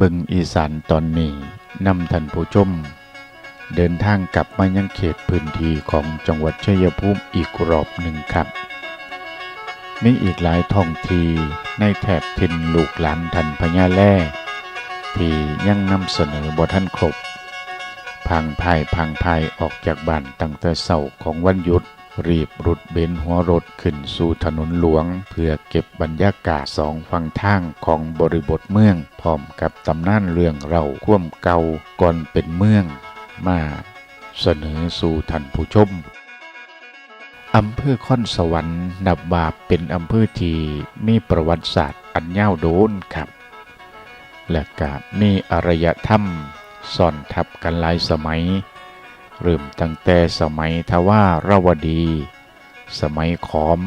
บึงอีสานตอนนี้นำท่านผู้ชม เดินทางกลับมายังเขตพื้นที่ของจังหวัดชัยภูมิอีกรอบหนึ่งครับ มีอีกหลายท้องทีในแถบทินลูกหลานทันพญาแล่ที่ยังนำเสนอบ่ท่านครบพังพายพังพายออกจากบ้านตั้งแต่เสาร์ของวันหยุด รีบรุดเบนหัวรถขึ้นสู่ถนนหลวง เพื่อเก็บบรรยากาศสองฝั่งทางของบริบทเมือง พร้อมกับตำนานเรื่องเราคว่มเก่าก่อนเป็นเมือง มาเสนอสู่ท่านผู้ชมอำเภอค่อนสวรรค์นับว่าเป็นอำเภอที่มีประวัติศาสตร์อันยาวโดนครับ และก็มีอารยธรรมซ่อนทับกันหลายสมัย เริ่มตั้งแต่สมัยทว่าราวดี สมัยขอม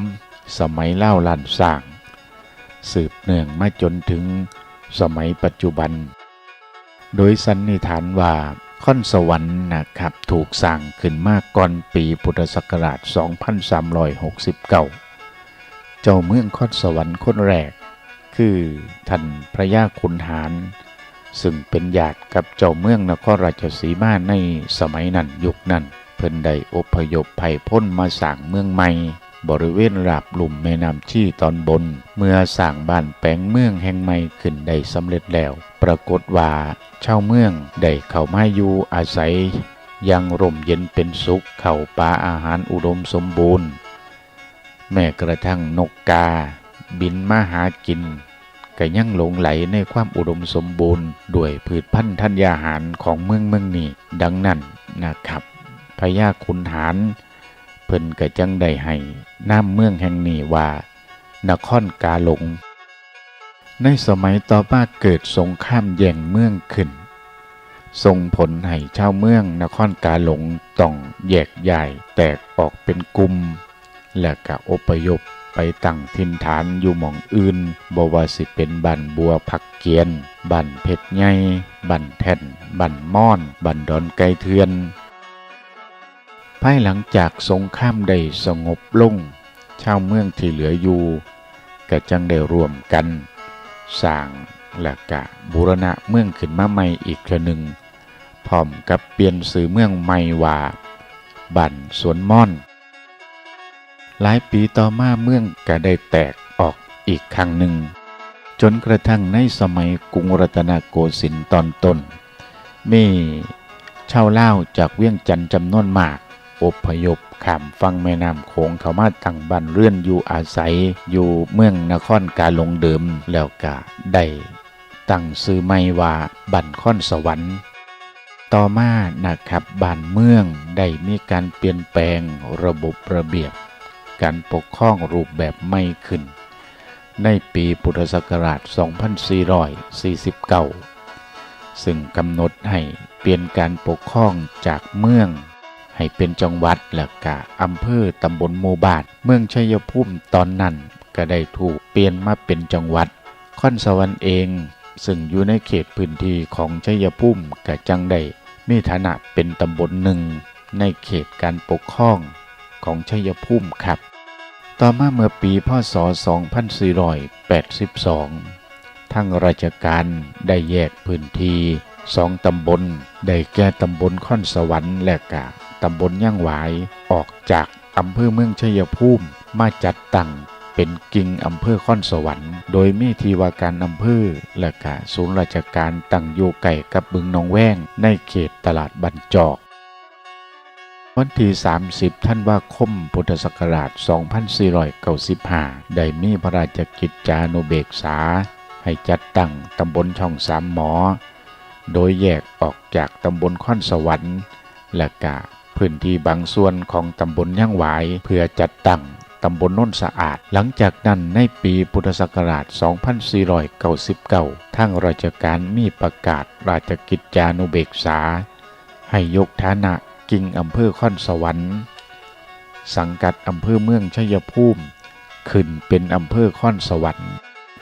สมัยเล่าลันสร้าง สืบเนื่องมาจนถึงสมัยปัจจุบัน โดยสันนิษฐานว่าค่อนสวรรค์นะครับถูกสร้างขึ้นมาก่อนปีพุทธศักราช 2369 เจ้าเมืองค่อนสวรรค์คนแรก คือท่านพระยาขุนหาร ซึ่งเป็นญาติกับเจ้าเมืองนครราชสีมาในสมัยนั้นยุคนั้น เพิ่นได้อพยพไผ่พ้นมาสร้างเมืองใหม่ บริเวณราบลุ่มแม่น้ำชี่ตอนบน เมื่อสร้างบ้านแปลงเมืองแห่งใหม่ขึ้นได้สำเร็จแล้ว ปรากฏว่าชาวเมืองได้เข้ามาอยู่อาศัยยังร่มเย็นเป็นสุขเข้าป่าอาหารอุดมสมบูรณ์ แม้กระทั่งนกกา บินมาหากิน ก็ยังหลงไหลในความอุดมสมบูรณ์ด้วยพืชพันธุ์ธัญญาหารของเมืองเมืองนี้ดังนั้นนะครับพญาขุนหารเพิ่นก็จังได้ให้น้ำเมืองแห่งนี้ว่า นครกาหลง ในสมัยต่อมาเกิดสงครามแย่งเมืองขึ้นส่งผลให้ชาวเมืองนครกาหลงต้องแยกย้ายแตกออกเป็นกลุ่มและก็อพยพ ไปตั้งถิ่นฐานอยู่หม่องอื่นบ่ว่าสิเป็นบ้านบัวผักเกียนบ้านเพชรใหญ่บ้านแท่นบ้านม่อนบ้านดอนไกเทือน ภายหลังจากสงครามได้สงบลงชาวเมืองที่เหลืออยู่ก็จังได้รวมกันสร้างและกะบูรณะเมืองขึ้นมาใหม่อีกครั้งหนึ่งพร้อมกับเปลี่ยนสื่อเมืองใหม่ว่าบ้านสวนม่อน หลายปีต่อมาเมืองก็ได้แตกออกอีกครั้งหนึ่ง จนกระทั่งในสมัยกรุงรัตนโกสินทร์ตอนต้น มีชาวเล่าจากเวียงจันทร์จำนวนมากอพยพข้ามฟังแม่น้ำโขงเข้ามาตั้งบ้านเรือนอยู่อาศัย อยู่เมืองนครกาหลงเดิมแล้วก็ได้ตั้งซื้อไม่ว่าบันค่อนสวรรค์ ต่อมานะครับบ้านเมืองได้มีการเปลี่ยนแปลงระบบระเบียบ การปกครองรูปแบบไม่ขึ้น ในปีพุทธศักราช 2449 ซึ่งกำหนดให้เปลี่ยนการปกครองจากเมือง ให้เป็นจังหวัดและกะอำเภอตำบลหมู่บ้านเมืองชัยภูมิตอนนั้นก็ได้ถูกเปลี่ยนมาเป็นจังหวัดค่อนสวรรค์เอง ซึ่งอยู่ในเขตพื้นที่ของชัยภูมิกะจังได้มีฐานะเป็นตำบลหนึ่งในเขตการปกครองของชัยภูมิครับ ต่อมาเมื่อปีพศ 2482ทางราชการได้แยกพื้นที่สองตำบล ได้แก่ตำบลค่อนสวรรค์และกะตำบลย่างหวาย ออกจากอำเภอเมืองชัยภูมิมาจัดตั้งเป็นกิ่งอำเภอค่อนสวรรค์ โดยมีทีว่าการอำเภอและกะศูนย์ราชการตั้งอยู่ไก่กับบึงหนองแว้งในเขตตลาดบันจอก วันที่ 30 ท่านว่าคมพุทธศักราช 2495 ได้มีพระราชกิจจานุเบกษา ให้จัดตั้งตำบลช่องสามหมอ โดยแยกออกจากตำบลค่อนสวรรค์ และกะพื้นที่บางส่วนของตำบลย่างหวาย เพื่อจัดตั้งตำบลน้นสะอาด หลังจากนั้นในปีพุทธศักราช 2499 ทางราชการมีประกาศราชกิจจานุเบกษา ให้ยกฐานะ กิ่งอำเภอค่อนสวรรค์ สังกัดอำเภอเมืองชัยภูมิ ขึ้นเป็นอำเภอค่อนสวรรค์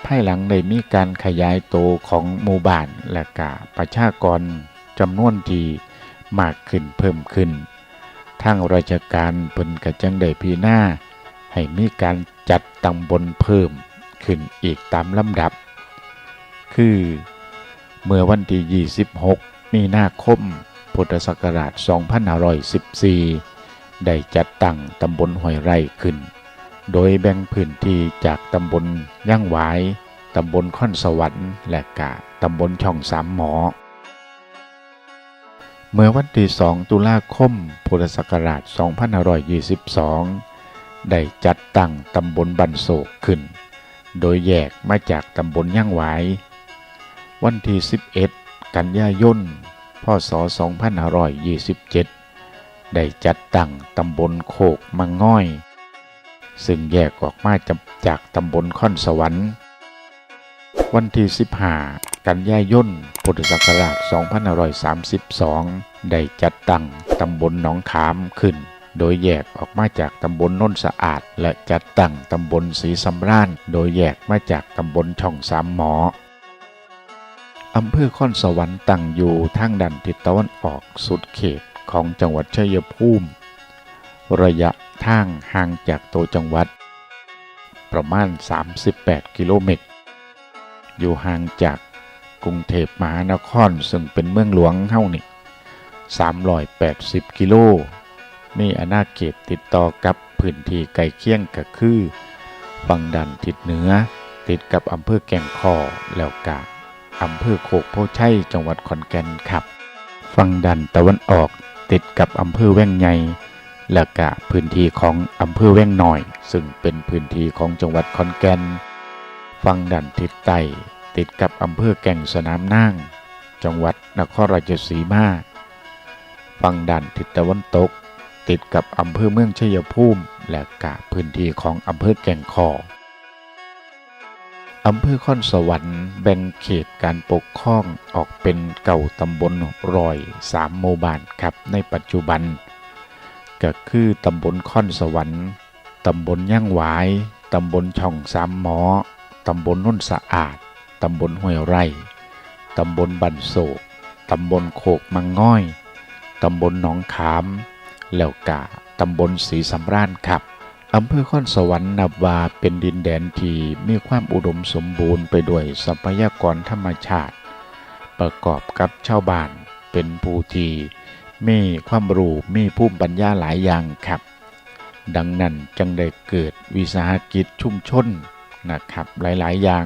ภายหลังได้มีการขยายโตของหมู่บ้านและกะประชากรจำนวนที่มากขึ้นเพิ่มขึ้น ทางราชการเพิ่นกระจังได้พีหน้า ให้มีการจัดตำบลเพิ่มขึ้นอีกตามลำดับ คือ เมื่อวันที่ 26 มีนาคม พุทธศักราช 2514 ได้จัดตั้งตำบลห้วยไร่ขึ้น โดยแบ่งพื้นที่จากตำบลย่างหวาย ตำบลค่อนสวรรค์ และกะตำบลช่องสามหมอ เมื่อวันที่ 2 ตุลาคม พุทธศักราช 2522 ได้จัดตั้งตำบลบันโศกขึ้น โดยแยกมาจากตำบลย่างหวาย วันที่ 11 กันยายน พศ 2527 ได้จัดตั้งตำบลโคกมังง่อย ซึ่งแยกออกมาจากจากตำบลค่อนสวรรค์ วันที่ 15 กันยายน พุทธศักราช 2532 ได้จัดตั้งตำบลหนองขามขึ้น โดยแยกออกมาจากตำบลน้นสะอาด และจัดตั้งตำบลศรีสำราญโดยแยกมาจากตำบลช่องสามหมอ อำเภอค่อนสวรรค์ตั้งอยู่ทางด้านทิศตะวันออกสุดเขตของจังหวัดชัยภูมิ ระยะทางห่างจากตัวจังหวัด ประมาณ 38 กิโลเมตร อยู่ห่างจากกรุงเทพมหานครซึ่งเป็นเมืองหลวงเฮานี่380 กิโล มีอาณาเขตติดต่อกับพื้นที่ใกล้เคียงก็คือ ฝั่งด้านทิศเหนือ ติดกับอำเภอแก่งคอแล้วกะ อำเภอโคกโพชัยจังหวัดขอนแก่นครับฝั่งด้านตะวันออกติดกับอำเภอแว่งใหญ่และกะพื้นที่ของอำเภอแว่งน้อย ซึ่งเป็นพื้นที่ของจังหวัดขอนแก่นฝั่งด้านทิศใต้ติดกับอำเภอแก่งสนามนาง จังหวัดนครราชสีมาฝั่งด้านทิศตะวันตก ติดกับอำเภอเมืองชัยภูมิ และกะพื้นที่ของอำเภอแก่งคอ อำเภอค่อนสวรรค์แบ่งเขตการปกครองออกเป็นเก่าตำบลรอยสามหมู่บ้านครับในปัจจุบัน ก็คือตำบลค่อนสวรรค์ตำบลย่างหวายตำบลช่องสามหมอตำบลน้นสะอาดตำบลห้วยไร่ตำบลบันโศกตำบลโคกมังง่อยตำบลหนองขาม แล้วกะตำบลศรีสำราญครับ อำเภอค่อนสวรรค์นับว่าเป็นดินแดนที่มีความอุดมสมบูรณ์ไปด้วยทรัพยากรธรรมชาติ ประกอบกับชาวบ้านเป็นผู้ที่มีความรู้มีภูมิปัญญาหลายอย่างครับ ดังนั้นจึงได้เกิดวิสาหกิจชุมชนนะครับหลายๆ อย่าง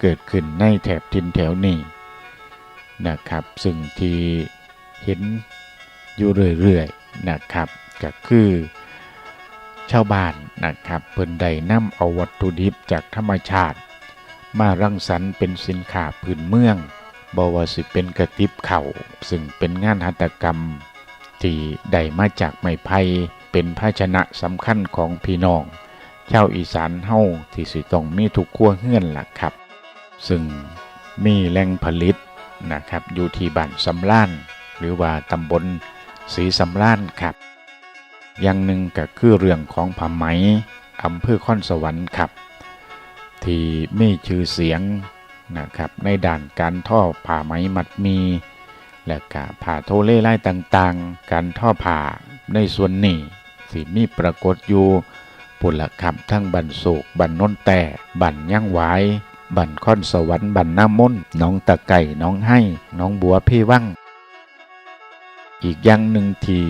เกิดขึ้นในแถบทินแถวนี้นะครับ ซึ่งที่เห็นอยู่เรื่อยๆนะครับก็คือ ชาวบ้านนะครับเพิ่นได้นำเอาวัตถุดิบจากธรรมชาติ มารังสรรค์เป็นสินค้าพื้นเมืองบว่าสิเป็นกระติบเข่าซึ่งเป็นงานหัตถกรรม ที่ได้มาจากไม้ไผ่เป็นภาชนะสำคัญของพี่น้องชาวอีสานเฮาที่สิต้องมีทุกครัวเฮือนล่ะครับ ซึ่งมีแหล่งผลิตนะครับอยู่ที่บ้านสำล้าน หรือว่าตำบลศรีสำล้านครับ อย่างหนึ่งก็คือเรื่องของผ้าไหมอำเภอค่อนสวรรค์ครับ ที่มีชื่อเสียงนะครับในด่านการท่อผ้าไหมมัดมี และกาผ่าโทเล่ไล่ต่างๆ การท่อผ่าในส่วนนี้ที่มีปรากฏอยู่ปุละครับทั้งบันโศกบันน้นแต่บันย่างหวายบันค่อนสวรรค์บันน้ำมนต์น้องตะไก่น้องให้ น้องบัวพี่วัง อีกอย่างหนึ่งที่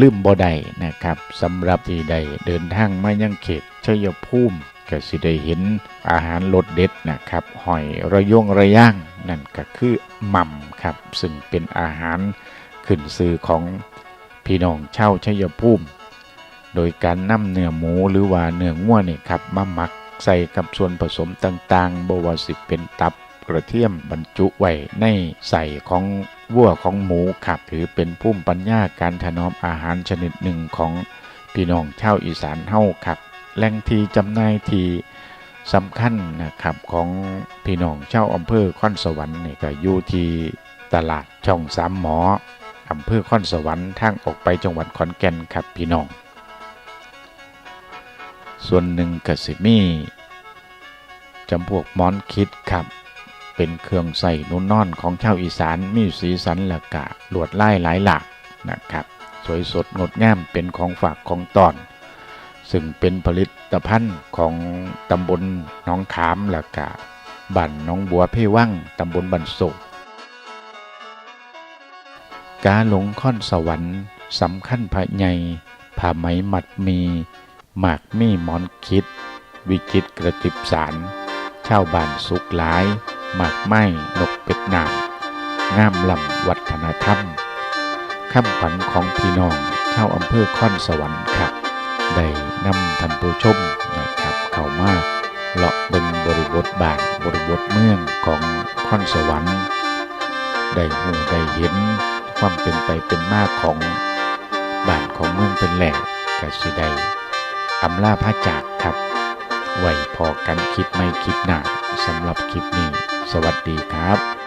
ลืมบ่ได้นะครับสำหรับที่ได้เดินทางมายังเขตชัยภูมิก็สิได้เห็นอาหารรสเด็ดนะครับหอยระยงระย่างนั่นก็คือหม่ำครับ ซึ่งเป็นอาหารขึ้นซื้อของพี่น้องเช่าวชัยภูมิ โดยการนำเนื้อหมูหรือว่าเนื้องัวเนี่ยครับมาหมักใส่กับส่วนผสมต่างๆบวาสิเป็นตับ กระเทียมบรรจุไว้ในใส่ของวัวของหมูครับถือเป็นภูมิปัญญาการถนอมอาหารชนิดหนึ่งของพี่น้องชาวอีสานเฮาครับแหล่งที่จำหน่ายที่สำคัญนะครับของพี่น้องเจ้าอำเภอค่อนสวรรค์นี่ก็อยู่ที่ตลาดช่องสามหมออำเภอค่อนสวรรค์ทางออกไปจังหวัดขอนแก่นครับพี่น้อง ส่วนหนึ่งกสิมีจำพวกมอนคิดครับ เป็นเครื่องใส่นุ่นนอนของชาวอีสานมีสีสันและกะลวดลายหลายหลากนะครับ สวยสดงดงามเป็นของฝากของตอน ซึ่งเป็นผลิตภัณฑ์ของตำบลหน้องขามละกะบ้านหน้องบัวเพวังตำบลบันโศกกาหลงค่อนสวรรค์สำคัญพระใหญ่ผ้าไหมหมัดมี หมากมีหมอนคิด วิจิตกระติบสารชาวบ้านสุขหลาย หมากไม้นกเป็ดนางงามลำวัฒนธรรมคำขวัญของพี่น้องชาวอำเภอค่อนสวรรค์ครับ ได้นำท่านผู้ชมนะครับ เข้ามาเลาะเบิงบริบทบ้านบริบทเมืองของค่อนสวรรค์ ได้หูได้เห็นความเป็นไปเป็นมาของบ้านของเมืองเป็นแหล่งกสิได้อำลาพระจากครับ ไว้พอกันคลิปไม่คลิปหนาสำหรับคลิปนี้ สวัสดีครับ